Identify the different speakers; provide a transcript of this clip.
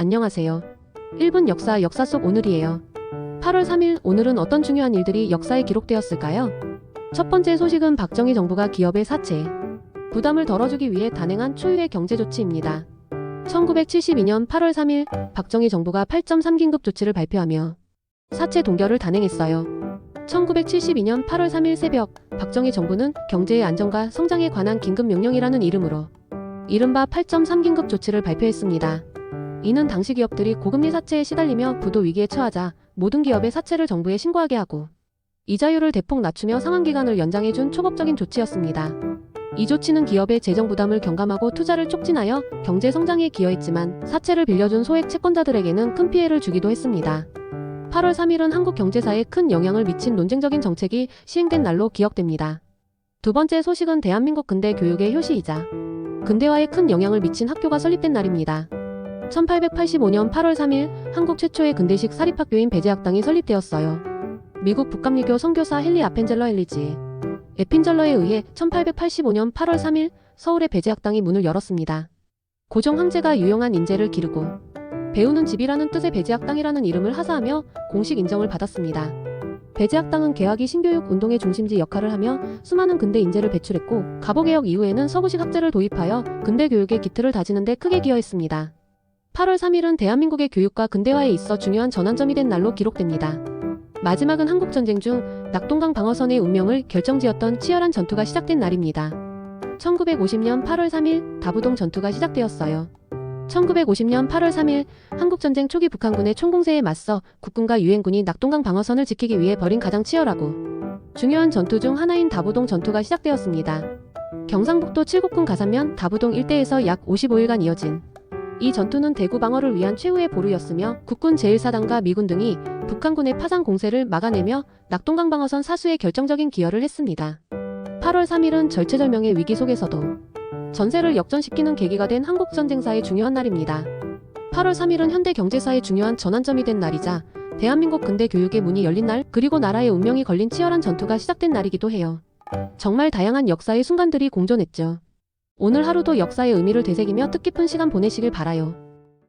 Speaker 1: 안녕하세요. 1분 역사 역사 속 오늘이에요. 8월 3일 오늘은 어떤 중요한 일들이 역사에 기록되었을까요? 첫 번째 소식은 박정희 정부가 기업의 사채, 부담을 덜어주기 위해 단행한 초유의 경제 조치입니다. 1972년 8월 3일 박정희 정부가 8.3긴급 조치를 발표하며 사채 동결을 단행했어요. 1972년 8월 3일 새벽 박정희 정부는 경제의 안정과 성장에 관한 긴급 명령이라는 이름으로 이른바 8.3긴급 조치를 발표했습니다. 이는 당시 기업들이 고금리 사채에 시달리며 부도 위기에 처하자 모든 기업의 사채를 정부에 신고하게 하고 이자율을 대폭 낮추며 상환 기간을 연장해준 초법적인 조치였습니다. 이 조치는 기업의 재정 부담을 경감하고 투자를 촉진하여 경제 성장에 기여했지만 사채를 빌려준 소액 채권자들에게는 큰 피해를 주기도 했습니다. 8월 3일은 한국 경제사에 큰 영향을 미친 논쟁적인 정책이 시행된 날로 기억됩니다. 두 번째 소식은 대한민국 근대 교육의 효시이자 근대화에 큰 영향을 미친 학교가 설립된 날입니다. 1885년 8월 3일 한국 최초의 근대식 사립학교인 배제학당이 설립되었어요. 미국 북감리교 선교사 헨리 아펜젤러 헬리지 에핀젤러에 의해 1885년 8월 3일 서울의 배제학당이 문을 열었습니다. 고종 황제가 유용한 인재를 기르고 배우는 집이라는 뜻의 배제학당이라는 이름을 하사하며 공식 인정을 받았습니다. 배제학당은 개화기 신교육 운동의 중심지 역할을 하며 수많은 근대 인재를 배출했고 가보개혁 이후에는 서구식 학제를 도입하여 근대 교육의 기틀을 다지는 데 크게 기여했습니다. 8월 3일은 대한민국의 교육과 근대화에 있어 중요한 전환점이 된 날로 기록됩니다. 마지막은 한국전쟁 중 낙동강 방어선의 운명을 결정지었던 치열한 전투가 시작된 날입니다. 1950년 8월 3일 다부동 전투가 시작되었어요. 1950년 8월 3일 한국전쟁 초기 북한군의 총공세에 맞서 국군과 유엔군이 낙동강 방어선을 지키기 위해 벌인 가장 치열하고 중요한 전투 중 하나인 다부동 전투가 시작되었습니다. 경상북도 칠곡군 가산면 다부동 일대에서 약 55일간 이어진 이 전투는 대구 방어를 위한 최후의 보루였으며 국군 제1사단과 미군 등이 북한군의 파상 공세를 막아내며 낙동강 방어선 사수에 결정적인 기여를 했습니다. 8월 3일은 절체절명의 위기 속에서도 전세를 역전시키는 계기가 된 한국 전쟁사의 중요한 날입니다. 8월 3일은 현대 경제사의 중요한 전환점이 된 날이자 대한민국 근대 교육의 문이 열린 날 그리고 나라의 운명이 걸린 치열한 전투가 시작된 날이기도 해요. 정말 다양한 역사의 순간들이 공존했죠. 오늘 하루도 역사의 의미를 되새기며 뜻깊은 시간 보내시길 바라요.